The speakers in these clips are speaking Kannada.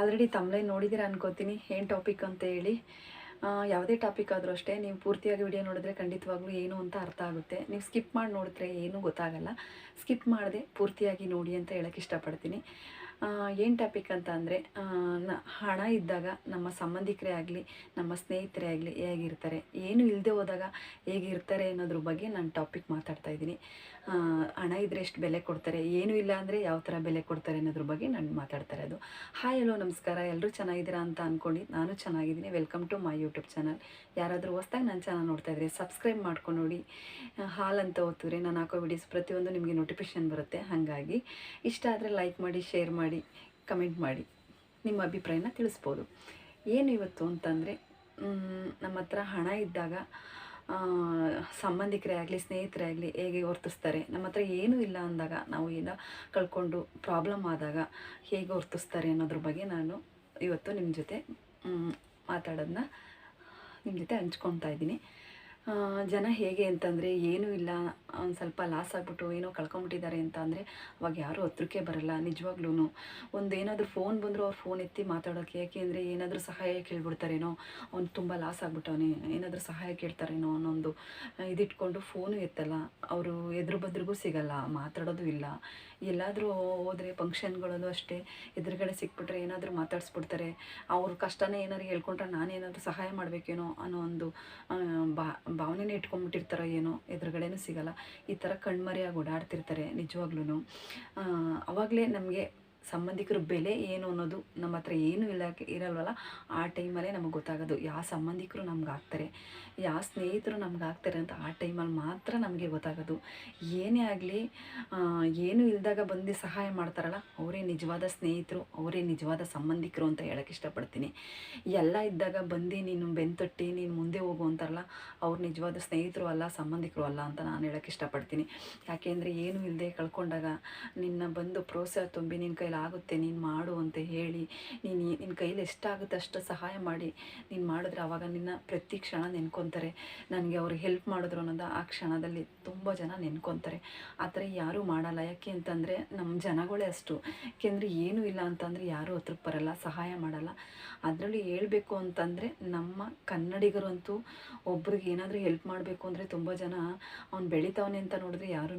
ಆಲ್ರೆಡಿ ತಮ್ಮಲೇ ನೋಡಿದ್ದೀರಾ ಅನ್ಕೋತೀನಿ, ಏನು ಟಾಪಿಕ್ ಅಂತ ಹೇಳಿ. ಯಾವುದೇ ಟಾಪಿಕ್ ಆದರೂ ಅಷ್ಟೇ, ನೀವು ಪೂರ್ತಿಯಾಗಿ ವಿಡಿಯೋ ನೋಡಿದ್ರೆ ಖಂಡಿತವಾಗ್ಲೂ ಏನು ಅಂತ ಅರ್ಥ ಆಗುತ್ತೆ. ನೀವು ಸ್ಕಿಪ್ ಮಾಡಿ ನೋಡಿದ್ರೆ ಏನೂ ಗೊತ್ತಾಗಲ್ಲ. ಸ್ಕಿಪ್ ಮಾಡದೆ ಪೂರ್ತಿಯಾಗಿ ನೋಡಿ ಅಂತ ಹೇಳಕ್ಕೆ ಇಷ್ಟಪಡ್ತೀನಿ. ಏನು ಟಾಪಿಕ್ ಅಂತ ಅಂದರೆ ಹಣ ಇದ್ದಾಗ ನಮ್ಮ ಸಂಬಂಧಿಕರೇ ಆಗಲಿ, ನಮ್ಮ ಸ್ನೇಹಿತರೇ ಆಗಲಿ ಹೇಗಿರ್ತಾರೆ, ಏನು ಇಲ್ಲದೆ ಹೋದಾಗ ಹೇಗಿರ್ತಾರೆ ಅನ್ನೋದ್ರ ಬಗ್ಗೆ ನಾನು ಟಾಪಿಕ್ ಮಾತಾಡ್ತಾ ಇದ್ದೀನಿ. ಹಣ ಇದ್ದರೆ ಎಷ್ಟು ಬೆಲೆ ಕೊಡ್ತಾರೆ, ಏನೂ ಇಲ್ಲ ಅಂದರೆ ಯಾವ ಥರ ಬೆಲೆ ಕೊಡ್ತಾರೆ ಅನ್ನೋದ್ರ ಬಗ್ಗೆ ನಾನು ಮಾತಾಡ್ತಾ ಇರೋದು. ಹಾಯ್ ಹಲೋ ನಮಸ್ಕಾರ. ಎಲ್ಲರೂ ಚೆನ್ನಾಗಿದ್ದೀರಾ ಅಂತ ಅಂದ್ಕೊಂಡು ನಾನು ಚೆನ್ನಾಗಿದ್ದೀನಿ. Welcome to my YouTube channel ಯಾರಾದರೂ ಹೊಸ್ದಾಗಿ ನನ್ನ ಚಾನಲ್ ನೋಡ್ತಾ ಇದ್ರೆ ಸಬ್ಸ್ಕ್ರೈಬ್ ಮಾಡ್ಕೊಂಡು ನೋಡಿ. ಹಾಲ್ ಅಂತ ಓದ್ತಿದ್ರೆ ನಾನು ಹಾಕೋ ವಿಡಿಯೋಸ್ ಪ್ರತಿಯೊಂದು ನಿಮಗೆ ನೋಟಿಫಿಕೇಶನ್ ಬರುತ್ತೆ. ಹಾಗಾಗಿ ಇಷ್ಟ ಆದರೆ ಲೈಕ್ ಮಾಡಿ ಶೇರ್ ಮಾಡಿ. ಕಮೆಂಟ್ ಮಾಡಿ, ನಿಮ್ಮ ಅಭಿಪ್ರಾಯನ ತಿಳಿಸ್ಬೋದು. ಏನು ಇವತ್ತು ಅಂತಂದರೆ ನಮ್ಮ ಹತ್ರ ಹಣ ಇದ್ದಾಗ ಸಂಬಂಧಿಕರೇ ಆಗಲಿ, ಸ್ನೇಹಿತರೇ ಆಗಲಿ ಹೇಗೆ ವರ್ತಿಸ್ತಾರೆ ನಮ್ಮ ಹತ್ರ ಏನೂ ಇಲ್ಲ ಅಂದಾಗ, ನಾವು ಏನೋ ಕಳ್ಕೊಂಡು ಪ್ರಾಬ್ಲಮ್ ಆದಾಗ ಹೇಗೆ ವರ್ತಿಸ್ತಾರೆ ಅನ್ನೋದ್ರ ಬಗ್ಗೆ ನಾನು ಇವತ್ತು ನಿಮ್ಮ ಜೊತೆ ಮಾತಾಡೋದನ್ನ ನಿಮ್ಮ ಜೊತೆ ಹಂಚ್ಕೊತಾ ಇದ್ದೀನಿ. ಜನ ಹೇಗೆ ಅಂತಂದರೆ, ಏನೂ ಇಲ್ಲ. ಒಂದು ಸ್ವಲ್ಪ ಲಾಸ್ ಆಗಿಬಿಟ್ಟು ಏನೋ ಕಳ್ಕೊಂಬಿಟ್ಟಿದ್ದಾರೆ ಅಂತ ಅಂದರೆ ಅವಾಗ ಯಾರೂ ಹತ್ರಕ್ಕೆ ಬರಲ್ಲ ನಿಜವಾಗ್ಲೂ ಒಂದು ಏನಾದರೂ ಫೋನ್ ಬಂದರೂ ಅವ್ರು ಫೋನ್ ಎತ್ತಿ ಮಾತಾಡೋಕ್ಕೆ ಯಾಕೆಂದರೆ ಏನಾದರೂ ಸಹಾಯ ಕೇಳ್ಬಿಡ್ತಾರೇನೋ, ಅವ್ನು ತುಂಬ ಲಾಸ್ ಆಗ್ಬಿಟ್ಟವನೇ. ಏನಾದರೂ ಸಹಾಯ ಕೇಳ್ತಾರೇನೋ ಅನ್ನೊಂದು ಇದಿಟ್ಕೊಂಡು ಫೋನು ಎತ್ತಲ್ಲ. ಅವರು ಎದುರು ಬದ್ರಿಗೂ ಸಿಗಲ್ಲ, ಮಾತಾಡೋದು ಇಲ್ಲ. ಎಲ್ಲಾದರೂ ಹೋದರೆ ಫಂಕ್ಷನ್ಗಳಲ್ಲೂ ಅಷ್ಟೇ, ಎದುರುಗಡೆ ಸಿಕ್ಬಿಟ್ರೆ ಏನಾದರೂ ಮಾತಾಡಿಸ್ಬಿಡ್ತಾರೆ. ಅವ್ರ ಕಷ್ಟನೇ ಏನಾದ್ರು ಹೇಳ್ಕೊಂಡ್ರೆ ನಾನೇನಾದರೂ ಸಹಾಯ ಮಾಡಬೇಕೇನೋ ಅನ್ನೋ ಒಂದು ಭಾವನೆನೇ ಇಟ್ಕೊಂಡ್ಬಿಟ್ಟಿರ್ತಾರೋ ಏನೋ ಎದುರುಗಡೆನೂ ಸಿಗಲ್ಲ. ಈ ಥರ ಕಣ್ಮರೆಯಾಗಿ ಓಡಾಡ್ತಿರ್ತಾರೆ ನಿಜವಾಗ್ಲೂ ಅವಾಗಲೇ ನಮಗೆ ಸಂಬಂಧಿಕರ ಬೆಲೆ ಏನು ಅನ್ನೋದು ನಮ್ಮ ಹತ್ರ ಏನೂ ಇಲ್ಲ, ಇರಲ್ವಲ್ಲ? ಆ ಟೈಮಲ್ಲೇ ನಮಗೆ ಗೊತ್ತಾಗೋದು. ಯಾವ ಸಂಬಂಧಿಕರು ನಮ್ಗೆ ಆಗ್ತಾರೆ ಯಾವ ಸ್ನೇಹಿತರು ನಮ್ಗೆ ಆಗ್ತಾರೆ ಅಂತ ಆ ಟೈಮಲ್ಲಿ ಮಾತ್ರ ನಮಗೆ ಗೊತ್ತಾಗೋದು. ಏನೇ ಆಗಲಿ ಏನೂ ಇಲ್ದಾಗ ಬಂದು ಸಹಾಯ ಮಾಡ್ತಾರಲ್ಲ, ಅವರೇ ನಿಜವಾದ ಸ್ನೇಹಿತರು, ಅವರೇ ನಿಜವಾದ ಸಂಬಂಧಿಕರು ಅಂತ ಹೇಳಕ್ಕೆ ಇಷ್ಟಪಡ್ತೀನಿ. ಎಲ್ಲ ಇದ್ದಾಗ ಬಂದು ನೀನು ಬೆಂತೊಟ್ಟಿ, ನೀನು ಮುಂದೆ ಹೋಗು ಅಂತಾರಲ್ಲ, ಅವ್ರು ನಿಜವಾದ ಸ್ನೇಹಿತರು ಅಲ್ಲ, ಸಂಬಂಧಿಕರು ಅಲ್ಲ ಅಂತ ನಾನು ಹೇಳಕ್ಕೆ ಇಷ್ಟಪಡ್ತೀನಿ. ಯಾಕೆಂದರೆ ಏನೂ ಇಲ್ಲದೆ ಕಳ್ಕೊಂಡಾಗ ನಿನ್ನ ಬಂದು ಪ್ರೋತ್ಸಾಹ ತುಂಬಿ ನಿನ್ನ ಕೈಲಿ ಆಗುತ್ತೆ, ನೀನು ಮಾಡು ಅಂತ ಹೇಳಿ, ನೀನು ನಿನ್ನ ಕೈಲಿ ಎಷ್ಟಾಗುತ್ತೆ ಅಷ್ಟು ಸಹಾಯ ಮಾಡಿ, ನೀನು ಮಾಡಿದ್ರೆ ಆವಾಗ ನಿನ್ನ ಪ್ರತಿ ಕ್ಷಣ ನೆನ್ಕೊತಾರೆ. ನನಗೆ ಅವ್ರು ಹೆಲ್ಪ್ ಮಾಡಿದ್ರು ಅನ್ನೋದು ಆ ಕ್ಷಣದಲ್ಲಿ ತುಂಬ ಜನ ನೆನ್ಕೊತಾರೆ. ಆ ಥರ ಯಾರೂ ಮಾಡಲ್ಲ. ಯಾಕೆ ಅಂತಂದರೆ ನಮ್ಮ ಜನಗಳೇ ಅಷ್ಟು. ಯಾಕೆಂದರೆ ಏನೂ ಇಲ್ಲ ಅಂತಂದರೆ ಯಾರೂ ಹತ್ರಕ್ಕೆ ಬರಲ್ಲ, ಸಹಾಯ ಮಾಡಲ್ಲ. ಅದರಲ್ಲಿ ಹೇಳಬೇಕು ಅಂತಂದರೆ ನಮ್ಮ ಕನ್ನಡಿಗರಂತೂ ಒಬ್ರಿಗೆ ಏನಾದರೂ ಹೆಲ್ಪ್ ಮಾಡಬೇಕು ಅಂದರೆ ತುಂಬ ಜನ ಅವ್ನು ಬೆಳಿತಾವನೆ ಅಂತ ನೋಡಿದ್ರೆ ಯಾರೂ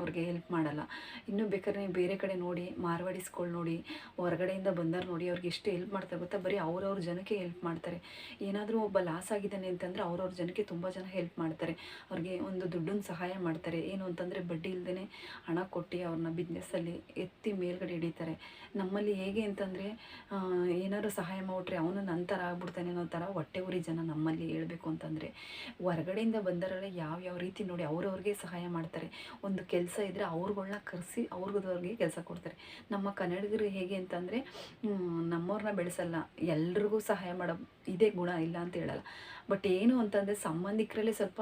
ಅವ್ರಿಗೆ ಹೆಲ್ಪ್ ಮಾಡಲ್ಲ. ಇನ್ನೂ ಬೇಕಾದ್ರೆ ನೀವು ಬೇರೆ ಕಡೆ ನೋಡಿ ಮಾರ್ವಾಡಿಸ್ಗಳು ನೋಡಿ, ಹೊರಗಡೆಯಿಂದ ಬಂದವ್ರು ನೋಡಿ ಅವ್ರಿಗೆ ಎಷ್ಟು ಹೆಲ್ಪ್ ಮಾಡ್ತಾರೆ ಗೊತ್ತಾ? ಬರೀ ಅವ್ರವ್ರ ಜನಕ್ಕೆ ಹೆಲ್ಪ್ ಮಾಡ್ತಾರೆ. ಏನಾದರೂ ಒಬ್ಬ ಲಾಸ್ ಆಗಿದ್ದಾನೆ ಅಂತಂದರೆ ಅವ್ರವ್ರ ಜನಕ್ಕೆ ತುಂಬ ಜನ ಹೆಲ್ಪ್ ಮಾಡ್ತಾರೆ. ಅವ್ರಿಗೆ ಒಂದು ದುಡ್ಡನ್ನು ಸಹಾಯ ಮಾಡ್ತಾರೆ. ಏನು ಅಂತಂದರೆ ಬಡ್ಡಿ ಇಲ್ಲದೇ ಹಣ ಕೊಟ್ಟು ಅವ್ರನ್ನ ಬಿಸ್ನೆಸ್ಸಲ್ಲಿ ಎತ್ತಿ ಮೇಲ್ಗಡೆ ಹಿಡಿತಾರೆ. ನಮ್ಮಲ್ಲಿ ಹೇಗೆ ಅಂತಂದರೆ ಏನಾದ್ರು ಸಹಾಯ ಮಾಡಿಬಿಟ್ರೆ ಅವನು ನಂತರ ಆಗ್ಬಿಡ್ತಾನೆ ಅನ್ನೋ ಥರ ಹೊಟ್ಟೆ ಉರಿ ಜನ ನಮ್ಮಲ್ಲಿ ಹೇಳಬೇಕು ಅಂತಂದರೆ. ಹೊರಗಡೆಯಿಂದ ಬಂದವರೆಲ್ಲ ಯಾವ ಯಾವ ರೀತಿ ನೋಡಿ ಅವ್ರವ್ರಿಗೆ ಸಹಾಯ ಮಾಡ್ತಾರೆ. ಒಂದು ಕೆಲಸ ಇದ್ದರೆ ಅವ್ರುಗಳ್ನ ಕರೆಸಿ ಅವ್ರಿಗದವ್ರಿಗೆ ಕೆಲಸ ಕೊಡ್ತಾರೆ. ನಮ್ಮ ಕನ್ನಡಿಗರು ಹೇಗೆ ಅಂತಂದರೆ ನಮ್ಮವ್ರನ್ನ ಬೆಳೆಸಲ್ಲ, ಎಲ್ರಿಗೂ ಸಹಾಯ ಮಾಡೋ ಇದೇ ಗುಣ ಇಲ್ಲ ಅಂತ ಹೇಳಲ್ಲ. ಬಟ್ ಏನು ಅಂತಂದರೆ, ಸಂಬಂಧಿಕರಲ್ಲಿ ಸ್ವಲ್ಪ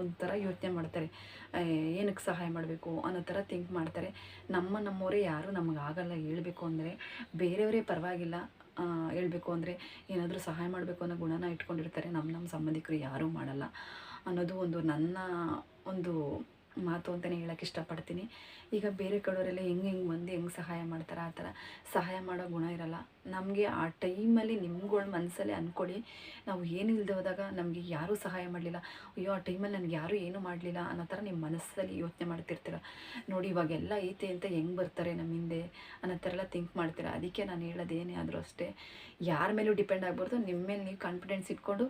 ಒಂಥರ ಯೋಚನೆ ಮಾಡ್ತಾರೆ. ಏನಕ್ಕೆ ಸಹಾಯ ಮಾಡಬೇಕು ಅನ್ನೋ ಥರ ಥಿಂಕ್ ಮಾಡ್ತಾರೆ. ನಮ್ಮ ನಮ್ಮವರೇ ಯಾರೂ ನಮಗಾಗಲ್ಲ ಹೇಳಬೇಕು ಅಂದರೆ, ಬೇರೆಯವರೇ ಪರವಾಗಿಲ್ಲ ಹೇಳಬೇಕು ಅಂದರೆ ಏನಾದರೂ ಸಹಾಯ ಮಾಡಬೇಕು ಅನ್ನೋ ಗುಣನ ಇಟ್ಕೊಂಡಿರ್ತಾರೆ. ನಮ್ಮ ನಮ್ಮ ಸಂಬಂಧಿಕರು ಯಾರೂ ಮಾಡಲ್ಲ ಅನ್ನೋದು ಒಂದು ನನ್ನ ಒಂದು ಮಾತು ಅಂತಲೇ ಹೇಳೋಕ್ಕೆ ಇಷ್ಟಪಡ್ತೀನಿ. ಈಗ ಬೇರೆ ಕಡೆಯವರೆಲ್ಲ ಹೆಂಗೆ ಹೆಂಗೆ ಮಂದಿ ಹೆಂಗೆ ಸಹಾಯ ಮಾಡ್ತಾರೆ, ಆ ಥರ ಸಹಾಯ ಮಾಡೋ ಗುಣ ಇರಲ್ಲ. ನಮಗೆ ಆ ಟೈಮಲ್ಲಿ ನಿಮ್ಗಳ ಮನಸ್ಸಲ್ಲಿ ಅಂದ್ಕೊಳ್ಳಿ ನಾವು ಏನು ಇಲ್ಲದೆ ಹೋದಾಗ ನಮಗೆ ಯಾರೂ ಸಹಾಯ ಮಾಡಲಿಲ್ಲ. ಅಯ್ಯೋ, ಆ ಟೈಮಲ್ಲಿ ನನಗೆ ಯಾರೂ ಏನೂ ಮಾಡಲಿಲ್ಲ ಅನ್ನೋ ಥರ ನಿಮ್ಮ ಮನಸ್ಸಲ್ಲಿ ಯೋಚನೆ ಮಾಡ್ತಿರ್ತೀರ. ನೋಡಿ, ಇವಾಗೆಲ್ಲ ಐತೆ ಅಂತ ಹೆಂಗೆ ಬರ್ತಾರೆ ನಮ್ಮ ಹಿಂದೆ ಅನ್ನೋ ಥರ ಎಲ್ಲ ಥಿಂಕ್ ಮಾಡ್ತೀರ. ಅದಕ್ಕೆ ನಾನು ಹೇಳೋದು ಏನೇ ಆದರೂ ಅಷ್ಟೇ, ಯಾರ ಮೇಲೂ ಡಿಪೆಂಡ್ ಆಗ್ಬಾರ್ದು. ನಿಮ್ಮ ಮೇಲೆ ನೀವು ಕಾನ್ಫಿಡೆನ್ಸ್ ಇಟ್ಕೊಂಡು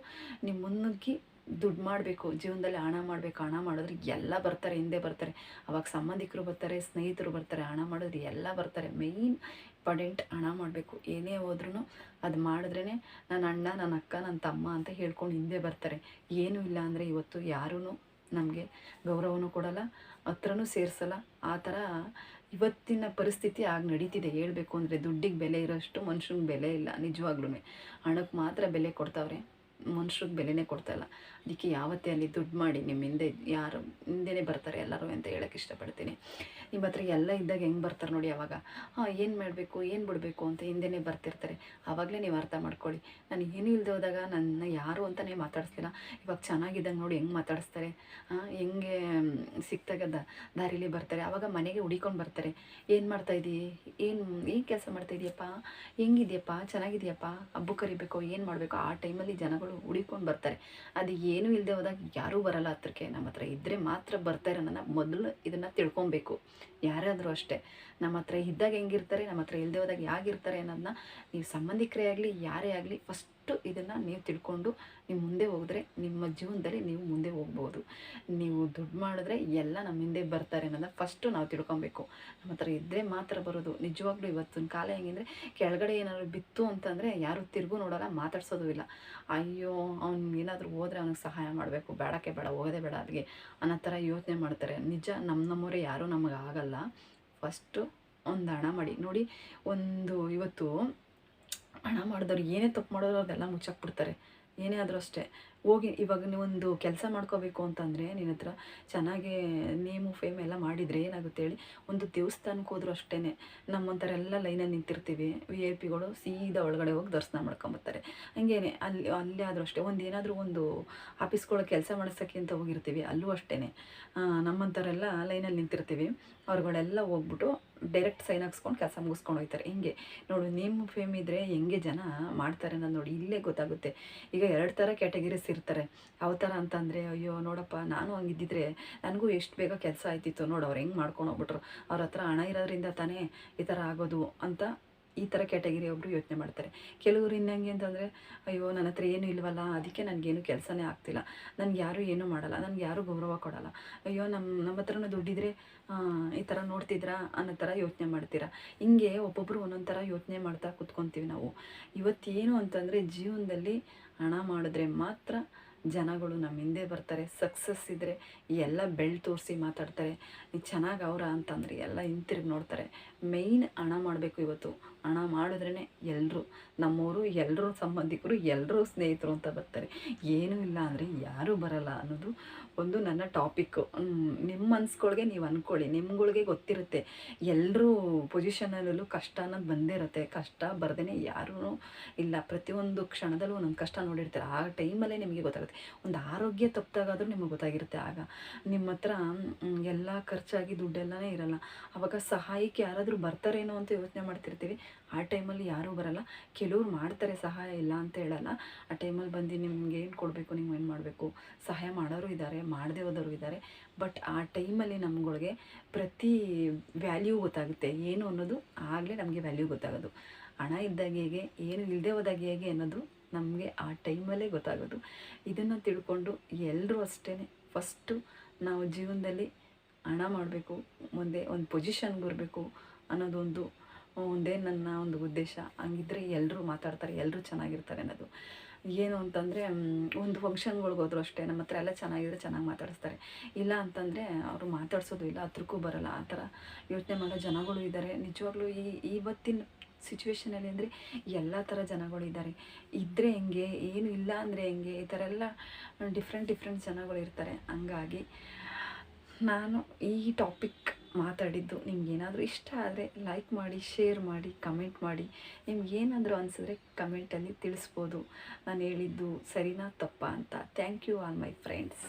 ನಿಮ್ಮ ಮುನ್ನುಗ್ಗಿ ದುಡ್ಡು ಮಾಡಬೇಕು, ಜೀವನದಲ್ಲಿ ಹಣ ಮಾಡಬೇಕು, ಹಣ ಮಾಡಿದ್ರೆ ಎಲ್ಲ ಬರ್ತಾರೆ, ಹಿಂದೆ ಬರ್ತಾರೆ. ಅವಾಗ ಸಂಬಂಧಿಕರು ಬರ್ತಾರೆ, ಸ್ನೇಹಿತರು ಬರ್ತಾರೆ, ಹಣ ಮಾಡಿದ್ರೆ ಎಲ್ಲ ಬರ್ತಾರೆ. ಮೇಯ್ನ್ ಇಂಪಾರ್ಟೆಂಟ್ ಹಣ ಮಾಡಬೇಕು. ಏನೇ ಹೋದ್ರೂ ಅದು ಮಾಡಿದ್ರೇ ನನ್ನ ಅಣ್ಣ ನನ್ನ ಅಕ್ಕ ನನ್ನ ತಮ್ಮ ಅಂತ ಹೇಳ್ಕೊಂಡು ಹಿಂದೆ ಬರ್ತಾರೆ. ಏನೂ ಇಲ್ಲ ಅಂದರೆ ಇವತ್ತು ಯಾರೂ ನಮಗೆ ಗೌರವನೂ ಕೊಡಲ್ಲ, ಹತ್ರನೂ ಸೇರಿಸಲ್ಲ. ಆ ಥರ ಇವತ್ತಿನ ಪರಿಸ್ಥಿತಿ ಆಗಿ ನಡೀತಿದೆ. ಹೇಳಬೇಕು ಅಂದರೆ ದುಡ್ಡಿಗೆ ಬೆಲೆ ಇರೋಷ್ಟು ಮನುಷ್ಯನಿಗೆ ಬೆಲೆ ಇಲ್ಲ ನಿಜವಾಗ್ಲೂ ಹಣಕ್ಕೆ ಮಾತ್ರ ಬೆಲೆ ಕೊಡ್ತಾವ್ರೆ. ಮನುಷ್ರಿಗೆ ಬೆಲೆನೇ ಕೊಡ್ತಾಯಿಲ್ಲ ಅದಕ್ಕೆ ಯಾವತ್ತೇ ಅಲ್ಲಿ ದುಡ್ಡು ಮಾಡಿ ನಿಮ್ಮ ಹಿಂದೆ ಯಾರು ಹಿಂದೆನೇ ಬರ್ತಾರೆ ಎಲ್ಲರೂ ಅಂತ ಹೇಳೋಕ್ಕೆ ಇಷ್ಟಪಡ್ತೀನಿ. ನಿಮ್ಮ ಹತ್ರ ಎಲ್ಲ ಇದ್ದಾಗ ಹೆಂಗೆ ಬರ್ತಾರೆ ನೋಡಿ ಅವಾಗ. ಹಾಂ, ಏನು ಮಾಡಬೇಕು, ಏನು ಬಿಡಬೇಕು ಅಂತ ಹಿಂದೆನೇ ಬರ್ತಿರ್ತಾರೆ. ಆವಾಗಲೇ ನೀವು ಅರ್ಥ ಮಾಡ್ಕೊಳ್ಳಿ. ನಾನು ಏನು ಇಲ್ಲದೆ ಹೋದಾಗ ನನ್ನ ಯಾರು ಅಂತಲೇ ಮಾತಾಡಿಸ್ಲಿಲ್ಲ ಇವಾಗ ಚೆನ್ನಾಗಿದ್ದಾಗ ನೋಡಿ ಹೆಂಗೆ ಮಾತಾಡಿಸ್ತಾರೆ. ಹೆಂಗೆ ಸಿಕ್ತಾಗ ದಾರಿಲಿ ಬರ್ತಾರೆ. ಆವಾಗ ಮನೆಗೆ ಹುಡಿಕೊಂಡು ಬರ್ತಾರೆ. ಏನು ಮಾಡ್ತಾಯಿದ್ದೀ ಏನು ಏನು ಕೆಲಸ ಮಾಡ್ತಾಯಿದ್ದೀಯಪ್ಪ ಹೆಂಗಿದೆಯಪ್ಪ? ಚೆನ್ನಾಗಿದೆಯಪ್ಪ? ಹಬ್ಬ ಕರಿಬೇಕು, ಏನು ಮಾಡಬೇಕು? ಆ ಟೈಮಲ್ಲಿ ಜನಗಳು ಹುಡಿಕೊಂಡು ಬರ್ತಾರೆ. ಅದು ಏನೂ ಇಲ್ಲದೆ ಹೋದಾಗ ಯಾರೂ ಬರಲ್ಲ ಹತ್ರಕ್ಕೆ. ನಮ್ಮ ಹತ್ರ ಇದ್ದರೆ ಮಾತ್ರ ಬರ್ತಾರೆ ಅನ್ನೋದನ್ನ ಮೊದಲು ಇದನ್ನು ತಿಳ್ಕೊಬೇಕು. ಯಾರಾದರೂ ಅಷ್ಟೇ. ನಮ್ಮ ಹತ್ರ ಇದ್ದಾಗ ಹೆಂಗಿರ್ತಾರೆ, ನಮ್ಮ ಹತ್ರ ಇಲ್ಲದೆ ಹೋದಾಗ ಹೇಗಿರ್ತಾರೆ ಅನ್ನೋದನ್ನ ನೀವು ಸಂಬಂಧಿಕರೇ ಆಗಲಿ, ಯಾರೇ ಆಗಲಿ ಫಸ್ಟು ಇದನ್ನು ನೀವು ತಿಳ್ಕೊಂಡು ನೀವು ಮುಂದೆ ಹೋದರೆ ನಿಮ್ಮ ಜೀವನದಲ್ಲಿ ನೀವು ಮುಂದೆ ಹೋಗ್ಬೋದು. ನೀವು ದುಡ್ಡು ಮಾಡಿದ್ರೆ ಎಲ್ಲ ನಮ್ಮ ಹಿಂದೆ ಬರ್ತಾರೆ ಅನ್ನೋದನ್ನ ಫಸ್ಟು ನಾವು ತಿಳ್ಕೊಬೇಕು. ನಮ್ಮ ಹತ್ರ ಇದ್ದರೆ ಮಾತ್ರ ಬರೋದು. ನಿಜವಾಗ್ಲೂ ಇವತ್ತಿನ ಕಾಲ ಹೆಂಗಿದ್ರೆ ಕೆಳಗಡೆ ಏನಾದರೂ ಬಿತ್ತು ಅಂತಂದರೆ ಯಾರು ತಿರುಗು ನೋಡೋಲ್ಲ, ಮಾತಾಡ್ಸೋದು ಇಲ್ಲ. ಅಯ್ಯೋ, ಅವ್ನು ಏನಾದರೂ ಹೋದ್ರೆ ಅವ್ನಿಗೆ ಸಹಾಯ ಮಾಡಬೇಕು. ಬೇಡಕ್ಕೆ ಬೇಡ, ಹೋಗೋದೇ ಬೇಡ ಅದಕ್ಕೆ ಅನ್ನೋ ಥರ ಯೋಚನೆ ಮಾಡ್ತಾರೆ. ನಿಜ ನಮ್ಮ ನಮ್ಮವರೇ ಯಾರೂ ನಮಗೆ ಆಗಲ್ಲ ಫಸ್ಟು ಒಂದು ಹಣ ಮಾಡಿ. ನೋಡಿ, ಒಂದು ಇವತ್ತು ಹಣ ಮಾಡಿದವ್ರು, ಏನೇ ತಪ್ಪು ಮಾಡಿದ್ರು ಅದೆಲ್ಲ ಮುಚ್ಚಾಕ್ಬಿಡ್ತಾರೆ. ಏನೇ ಆದರೂ ಅಷ್ಟೇ. ಹೋಗಿ ಇವಾಗ ನೀವೊಂದು ಕೆಲಸ ಮಾಡ್ಕೋಬೇಕು ಅಂತಂದರೆ ನಿನ್ನ ಹತ್ರ ಚೆನ್ನಾಗಿ ನೇಮು, ಫೇಮ್ ಎಲ್ಲ ಮಾಡಿದರೆ ಏನಾಗುತ್ತೆ ಹೇಳಿ, ಒಂದು ದೇವಸ್ಥಾನಕ್ಕೆ ಹೋದ್ರು ಅಷ್ಟೇ ನಮ್ಮಂಥರೆಲ್ಲ ಲೈನಲ್ಲಿ ನಿಂತಿರ್ತೀವಿ. ವಿ ಐ ಪಿಗಳು ಸೀದಾ ಒಳಗಡೆ ಹೋಗಿ ದರ್ಶನ ಮಾಡ್ಕೊಂಬರ್ತಾರೆ ಹಂಗೇನೆ, ಅಲ್ಲಿ ಅಲ್ಲಿ ಆದರೂ ಅಷ್ಟೇ. ಒಂದು ಏನಾದರೂ ಒಂದು ಆಫೀಸ್ಗಳಿಗೆ ಕೆಲಸ ಮಾಡಿಸೋಕ್ಕೆ ಅಂತ ಹೋಗಿರ್ತೀವಿ, ಅಲ್ಲೂ ಅಷ್ಟೇ ನಮ್ಮಂಥವರೆಲ್ಲ ಲೈನಲ್ಲಿ ನಿಂತಿರ್ತೀವಿ. ಅವ್ರುಗಳೆಲ್ಲ ಹೋಗ್ಬಿಟ್ಟು ಡೈರೆಕ್ಟ್ ಸೈನ್ ಹಾಕ್ಸ್ಕೊಂಡು ಕೆಲಸ ಮುಗಿಸ್ಕೊಂಡು ಹೋಗ್ತಾರೆ. ಹಿಂಗೆ ನೋಡು, ನೇಮ್ ಫೇಮ್ ಇದ್ದರೆ ಹೆಂಗೆ ಜನ ಮಾಡ್ತಾರೆ ಅನ್ನೋದು ನೋಡಿ ಇಲ್ಲೇ ಗೊತ್ತಾಗುತ್ತೆ. ಈಗ ಎರಡು ಥರ ಕ್ಯಾಟಗರೀಸ್ ಇರ್ತಾರೆ. ಯಾವ ಥರ ಅಂತಂದರೆ, ಅಯ್ಯೋ ನೋಡಪ್ಪ, ನಾನು ಹಂಗಿದ್ದಿದ್ರೆ ನನಗೂ ಎಷ್ಟು ಬೇಗ ಕೆಲಸ ಆಯ್ತಿತ್ತು. ನೋಡು, ಅವ್ರು ಹೆಂಗೆ ಮಾಡ್ಕೊಂಡು ಹೋಗ್ಬಿಟ್ರು. ಅವ್ರ ಹತ್ರ ಹಣ ಇರೋದ್ರಿಂದ ತಾನೇ ಈ ಥರ ಆಗೋದು ಅಂತ ಈ ಥರ ಕ್ಯಾಟಗರಿ ಒಬ್ಬರು ಯೋಚನೆ ಮಾಡ್ತಾರೆ. ಕೆಲವರು ಇನ್ನಂಗೆ ಅಂತಂದರೆ, ಅಯ್ಯೋ, ನನ್ನ ಹತ್ರ ಏನೂ ಇಲ್ವಲ್ಲ, ಅದಕ್ಕೆ ನನಗೇನು ಕೆಲಸನೇ ಆಗ್ತಿಲ್ಲ. ನನಗೆ ಯಾರೂ ಏನೂ ಮಾಡಲ್ಲ, ನನಗೆ ಯಾರೂ ಗೌರವ ಕೊಡಲ್ಲ. ಅಯ್ಯೋ ನಮ್ಮ ನಮ್ಮ ಹತ್ರನೂ ದುಡ್ಡಿದ್ರೆ ಈ ಥರ ನೋಡ್ತಿದ್ರಾ ಅನ್ನೋ ಥರ ಯೋಚನೆ ಮಾಡ್ತೀರಾ? ಹಿಂಗೆ ಒಬ್ಬೊಬ್ಬರು ಒಂದೊಂದು ಥರ ಯೋಚನೆ ಮಾಡ್ತಾ ಕುತ್ಕೊತೀವಿ ನಾವು. ಇವತ್ತೇನು ಅಂತಂದರೆ, ಜೀವನದಲ್ಲಿ ಹಣ ಮಾಡಿದ್ರೆ ಮಾತ್ರ ಜನಗಳು ನಮ್ಮ ಹಿಂದೆ ಬರ್ತಾರೆ. ಸಕ್ಸಸ್ ಇದ್ದರೆ ಎಲ್ಲ ಬೆಳ್ ತೋರಿಸಿ ಮಾತಾಡ್ತಾರೆ. ಚೆನ್ನಾಗಿ ಅವರ ಅಂತಂದರೆ ಎಲ್ಲ ಹಿಂತಿರುಗಿ ನೋಡ್ತಾರೆ. ಮೇಯ್ನ್ ಹಣ ಮಾಡಬೇಕು ಇವತ್ತು. ಹಣ ಮಾಡಿದ್ರೇ ಎಲ್ಲರೂ ನಮ್ಮವರು ಎಲ್ಲರೂ ಸಂಬಂಧಿಕರು ಎಲ್ಲರೂ ಸ್ನೇಹಿತರು ಅಂತ ಬರ್ತಾರೆ. ಏನೂ ಇಲ್ಲ ಅಂದರೆ ಯಾರೂ ಬರಲ್ಲ ಅನ್ನೋದು ಒಂದು ನನ್ನ ಟಾಪಿಕ್ಕು. ನಿಮ್ಮ ಮನ್ಸುಗಳ್ಗೆ ನೀವು ಅಂದ್ಕೊಳ್ಳಿ ನಿಮ್ಗಳಿಗೆ ಗೊತ್ತಿರುತ್ತೆ. ಎಲ್ಲರೂ ಪೊಸಿಷನಲ್ಲೂ ಕಷ್ಟ ಅನ್ನೋದು ಬಂದೇ ಇರುತ್ತೆ. ಕಷ್ಟ ಬರ್ದೇ ಯಾರೂ ಇಲ್ಲ. ಪ್ರತಿಯೊಂದು ಕ್ಷಣದಲ್ಲೂ ಒಂದೊಂದು ಕಷ್ಟ ನೋಡಿರ್ತಾರೆ. ಆ ಟೈಮಲ್ಲೇ ನಿಮಗೆ ಗೊತ್ತಾಗುತ್ತೆ. ಒಂದು ಆರೋಗ್ಯ ತಪ್ಪಿದಾಗಾದರೂ ನಿಮಗೆ ಗೊತ್ತಾಗಿರುತ್ತೆ ಆಗ. ನಿಮ್ಮ ಹತ್ರ ಎಲ್ಲ ಖರ್ಚಾಗಿ ದುಡ್ಡೆಲ್ಲನೇ ಇರಲ್ಲ. ಅವಾಗ ಸಹಾಯಕ್ಕೆ ಯಾರಾದರೂ ಬರ್ತಾರೇನೋ ಅಂತ ಯೋಚನೆ ಮಾಡ್ತಿರ್ತೀವಿ. ಆ ಟೈಮಲ್ಲಿ ಯಾರೂ ಬರಲ್ಲ. ಕೆಲವ್ರು ಮಾಡ್ತಾರೆ ಸಹಾಯ ಇಲ್ಲ ಅಂತ ಹೇಳಲ್ಲ. ಆ ಟೈಮಲ್ಲಿ ಬಂದು ನಿಮ್ಗೆ ಏನು ಕೊಡಬೇಕು, ನೀವು ಏನು ಮಾಡಬೇಕು? ಸಹಾಯ ಮಾಡೋರು ಇದ್ದಾರೆ, ಮಾಡದೇ ಹೋದವರು ಇದ್ದಾರೆ. ಬಟ್ ಆ ಟೈಮಲ್ಲಿ ನಮ್ಗಳಿಗೆ ಪ್ರತಿ ವ್ಯಾಲ್ಯೂ ಗೊತ್ತಾಗುತ್ತೆ. ಏನು ಅನ್ನೋದು ಆಗಲೇ ನಮಗೆ ವ್ಯಾಲ್ಯೂ ಗೊತ್ತಾಗೋದು. ಹಣ ಇದ್ದಾಗ ಹೇಗೆ, ಏನು ಇಲ್ಲದೆ ಹೋದಾಗ ಹೇಗೆ ಅನ್ನೋದು ನಮಗೆ ಆ ಟೈಮಲ್ಲೇ ಗೊತ್ತಾಗೋದು. ಇದನ್ನು ತಿಳ್ಕೊಂಡು ಎಲ್ಲರೂ ಅಷ್ಟೇ ಫಸ್ಟು ನಾವು ಜೀವನದಲ್ಲಿ ಹಣ ಮಾಡಬೇಕು, ಮುಂದೆ ಒಂದು ಪೊಸಿಷನ್ಗೆ ಬರಬೇಕು ಅನ್ನೋದೊಂದು ಒಂದೇ ನನ್ನ ಒಂದು ಉದ್ದೇಶ. ಹಂಗಿದ್ರೆ ಎಲ್ಲರೂ ಮಾತಾಡ್ತಾರೆ ಎಲ್ಲರೂ ಚೆನ್ನಾಗಿರ್ತಾರೆ ಅನ್ನೋದು. ಏನು ಅಂತಂದರೆ ಒಂದು ಫಂಕ್ಷನ್ಗಳ್ಗೆ ಹೋದ್ರು ಅಷ್ಟೇ, ನಮ್ಮ ಹತ್ರ ಎಲ್ಲ ಚೆನ್ನಾಗಿದ್ರೆ ಚೆನ್ನಾಗಿ ಮಾತಾಡಿಸ್ತಾರೆ. ಇಲ್ಲ ಅಂತಂದರೆ, ಅವರು ಮಾತಾಡ್ಸೋದು ಇಲ್ಲ, ಹತ್ರಕ್ಕೂ ಬರೋಲ್ಲ, ಆ ಥರ ಯೋಚನೆ ಮಾಡೋ ಜನಗಳು ಇದ್ದಾರೆ ನಿಜವಾಗ್ಲೂ ಈ ಇವತ್ತಿನ ಸಿಚುವೇಷನಲ್ಲಿ ಅಂದರೆ ಎಲ್ಲ ಥರ ಜನಗಳು ಇದ್ದಾರೆ ಇದ್ದರೆ ಹೆಂಗೆ, ಏನು ಇಲ್ಲ ಅಂದರೆ ಹೆಂಗೆ, ಈ ಥರ ಎಲ್ಲ ಡಿಫ್ರೆಂಟ್ ಡಿಫ್ರೆಂಟ್ ಜನಗಳು ಇರ್ತಾರೆ. ಹಂಗಾಗಿ, ನಾನು ಈ ಟಾಪಿಕ್ ಮಾತಾಡಿದ್ದು. ನಿಮ್ಗೆ ಏನಾದರೂ ಇಷ್ಟ ಆದರೆ ಲೈಕ್ ಮಾಡಿ ಶೇರ್ ಮಾಡಿ ಕಮೆಂಟ್ ಮಾಡಿ. ನಿಮ್ಗೆ ಏನಾದರೂ ಅನಿಸಿದ್ರೆ ಕಮೆಂಟಲ್ಲಿ ತಿಳಿಸ್ಬೋದು. ನಾನು ಹೇಳಿದ್ದು ಸರಿನಾ ತಪ್ಪಾ ಅಂತ. Thank you all my friends